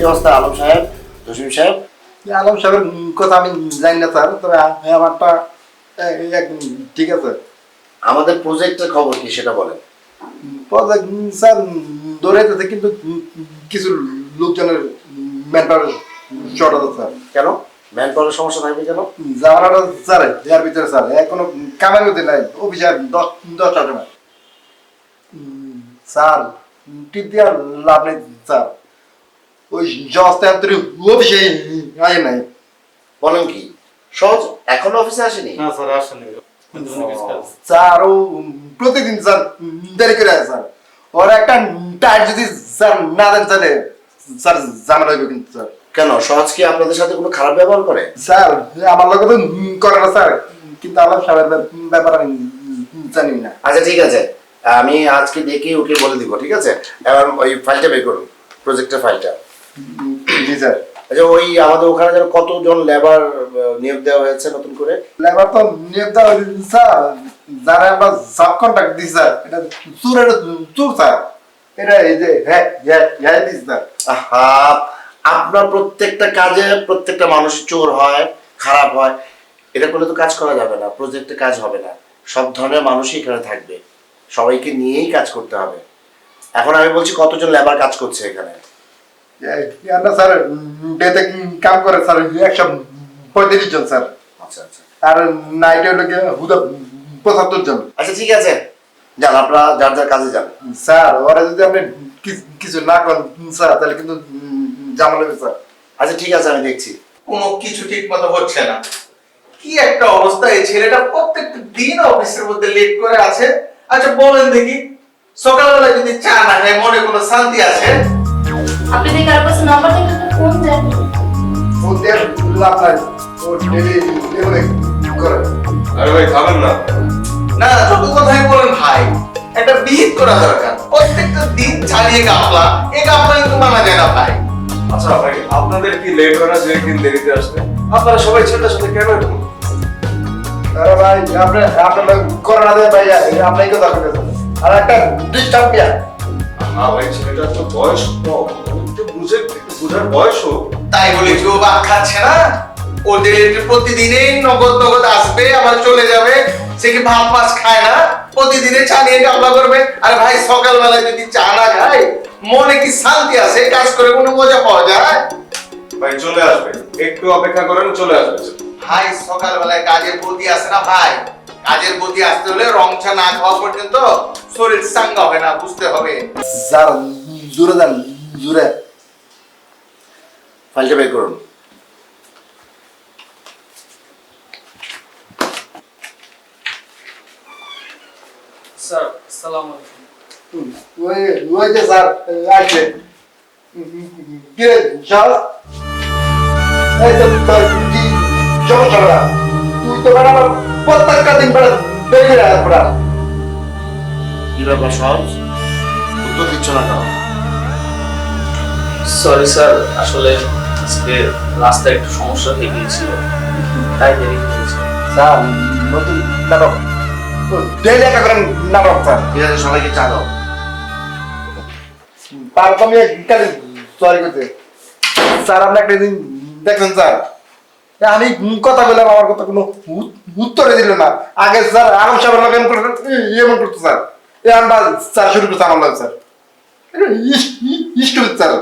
কি অবস্থা আলম সাহেব? জসিম সাহেব? আলম সাহেবের কথা আমি জানি না স্যার তবে আমারটা একদম ঠিক আছে। আমাদের প্রজেক্টের খবর কি সেটা বলেন। প্রজেক্ট স্যার দৌড়াইতেছে কিন্তু কিছু লোকজনের ম্যানপাওয়ার শর্ট আছে স্যার। কেন? ম্যান সমস্যা থাকবে কেন? যাওয়াটা স্যার এর ভিতরে স্যার এ কোনো কামের মধ্যে নাই অফিসে দশ উম, স্যার টিপ দেওয়ার লাভ নেই স্যার। ওই আয় নাই। বলেন কি? সহজ? এখনও অফিসে আসেনি? না স্যার আসেনি। স্যার ও প্রতিদিন স্যার দেরি করে আসে স্যার। ওর একটা টাইট যদি স্যার না দেন তাহলে স্যার ঝামেলা হইবে কিন্তু স্যার। কেন? সহজ কি আপনাদের সাথে কোনো খারাপ ব্যবহার করে? স্যার আমার লোক তো করে না স্যার। কিন্তু আমার সাহেবের ব্যাপার আমি জানি না। আচ্ছা ঠিক আছে। আমি আজকে ডেকে ওকে বলে দিব ঠিক আছে? এবার ওই ফাইলটা বের করুন প্রজেক্টের ফাইলটা জি স্যার আচ্ছা ওই আমাদের ওখানে যেন কতজন লেবার নিয়োগ দেওয়া হয়েছে নতুন করে? লেবার তো নিয়োগ দেওয়া হয়েছে, স্যার। যারা আমরা সাব কন্ট্রাক্ট দিই স্যার এটা চুরের চুর স্যার। এটা এই যে হ্যাঁ হ্যাঁ হ্যাঁ দিস স্যার। আপনার প্রত্যেকটা কাজে প্রত্যেকটা মানুষ চোর হয় খারাপ হয়। এটা করলে তো কাজ করা যাবে না প্রজেক্টে কাজ হবে না। সব ধরনের মানুষই এখানে থাকবে। সবাইকে নিয়েই কাজ করতে হবে। এখন আমি বলছি কতজন লেবার কাজ করছে এখানে? স্যার ডেতে কাম করে স্যার? একশো পঁয়ত্রিশ জন স্যার। আচ্ছা আচ্ছা। আর নাইটে হলো গিয়ে হুদা পঁচাত্তর জন। আচ্ছা ঠিক আছে। যান আপনারা যার যার কাজে যান। স্যার ওরা যদি আপনি কিছু না করেন স্যার তাহলে কিন্তু জামাল হবে স্যার। আচ্ছা ঠিক আছে আমি দেখছি। কোনো কিছু ঠিক মতো হচ্ছে না। কি একটা অবস্থা এই ছেলেটা প্রত্যেকটা দিন অফিসের মধ্যে লেট করে আছে। আচ্ছা বলেন দেখি। সকালবেলা যদি চা না খায় মনে কোনো শান্তি আছে? আপনি যদি কারও কাছে নাম্বার থেকে একটা ফোন দেন। ফোন দিয়ে লাভ নাই ও ডেলি এগুলো করে আরে ভাই খাবেন না? না যত কথাই বলেন ভাই একটা বিহিত করা দরকার। প্রত্যেকটা দিন চালিয়ে গাপলা এই গাপলা কিন্তু মানা যায় না ভাই। আচ্ছা ভাই আপনাদের কি লেট হয় না যে একদিন দেরিতে আসবে আপনারা সবাই ছেলেটার সাথে কেন এরকম? আরে ভাই আপনি আপনার করোনা দেয় ভাই আপনার কথা বলেছেন আর একটা ডিস্টার্ব না ভাই ছেলেটার তো বয়স কম। বুঝে একটু বুঝার বয়স হোক। তাই বলে কেউ ভাত খাচ্ছে না। ওদের প্রতিদিনই নগদ নগদ আসবে আবার চলে যাবে। সে কি ভাত মাছ খায় না? প্রতিদিনে চা নিয়ে গামলা করবে। আর ভাই সকালবেলা যদি চা না খায় মনে কি শান্তি আছে? কাজ করে কোনো মজা পাওয়া যায়? ভাই চলে আসবে। একটু অপেক্ষা করেন চলে আসবে। ভাই সকালবেলায় কাজের গতি আসে না ভাই? কাজের গতি আসতে হলে রং চা না খাওয়া পর্যন্ত শরীর চাঙ্গা হবে না বুঝতে হবে। স্যার জুড়ে দেন জুড়ে। ফাইলটা বের করুন। স্যার আসসালামু আলাইকুম। ওই ওই যে স্যার আসলে কি চল এই তো তোর কি সমস্যা বেড়া তুই তো বেড়া আমার প্রত্যেকটা দিন বেড়া দেখে রাখ বেড়া কি ব্যাপার সহজ? উত্তর দিচ্ছ না কেন? সরি স্যার আসলে আজকে রাস্তায় একটু সমস্যা হয়ে গিয়েছিল। তাই দেরি হয়েছে। স্যার নতুন নাটক। ডেলি একটা করে নাটক স্যার। ঠিক আছে সবাইকে চা দাও। তো আমি সরি করতে। স্যার আপনি একটা দিন দেখবেন স্যার। আমি কথা বললাম আমার কথা কোনো উত্তরে দিল না। আগে স্যার আরম সাহেবের লোক এমন করতো এমন করতো স্যার। এ আমরা স্যার শুরু করতে আমার লাগে স্যার। স্যার।